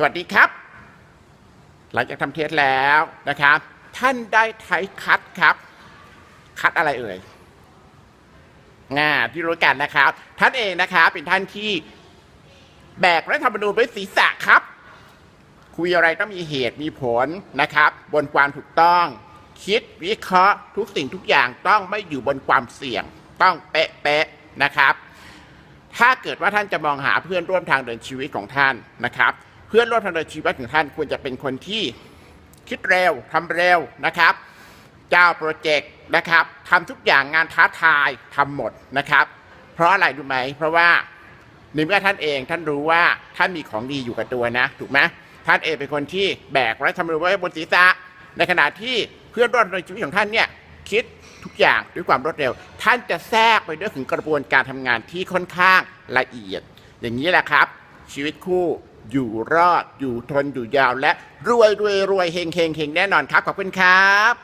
สวัสดีครับ หลังจากทำเทสแล้วนะครับ ท่านได้ไทยคัดครับ คัดอะไรเอ่ยงาที่รู้กันนะครับ ท่านเองนะครับเป็นท่านที่แบกรัฐธรรมนูญไว้ศีรษะครับ คุยอะไรต้องมีเหตุมีผลนะครับ บนความถูกต้อง คิดวิเคราะห์ทุกสิ่งทุกอย่างต้องไม่อยู่บนความเสี่ยง ต้องเป๊ะๆนะครับ ถ้าเกิดว่าท่านจะมองหาเพื่อนร่วมทางเดินชีวิตของท่านนะครับ เพื่อนร่วมทางเดินชีวิตของท่านควรจะเป็นคนที่คิดเร็วทำเร็วนะครับ เจ้าโปรเจกต์นะครับทำทุกอย่างงานท้าทายทำหมดนะครับ เพราะอะไรรู้ไหม เพราะว่าในเมื่อท่านเองท่านรู้ว่าท่านมีของดีอยู่กับตัวนะ ถูกไหมท่านเองเป็นคนที่แบกรัฐธรรมนูญไว้บนศีรษะในขณะที่เพื่อนร่วมทางเดินชีวิตของท่านเนี่ยคิดทุกอย่างด้วยความรวดเร็ว ท่านจะแทรกไปด้วยถึงกระบวนการทำงานที่ค่อนข้างละเอียด อย่างนี้แหละครับ ชีวิตคู่ อยู่รอด อยู่ทนอยู่ยาวและรวยรวยรวยเฮงเฮงเฮงแน่นอนครับ ขอบคุณครับ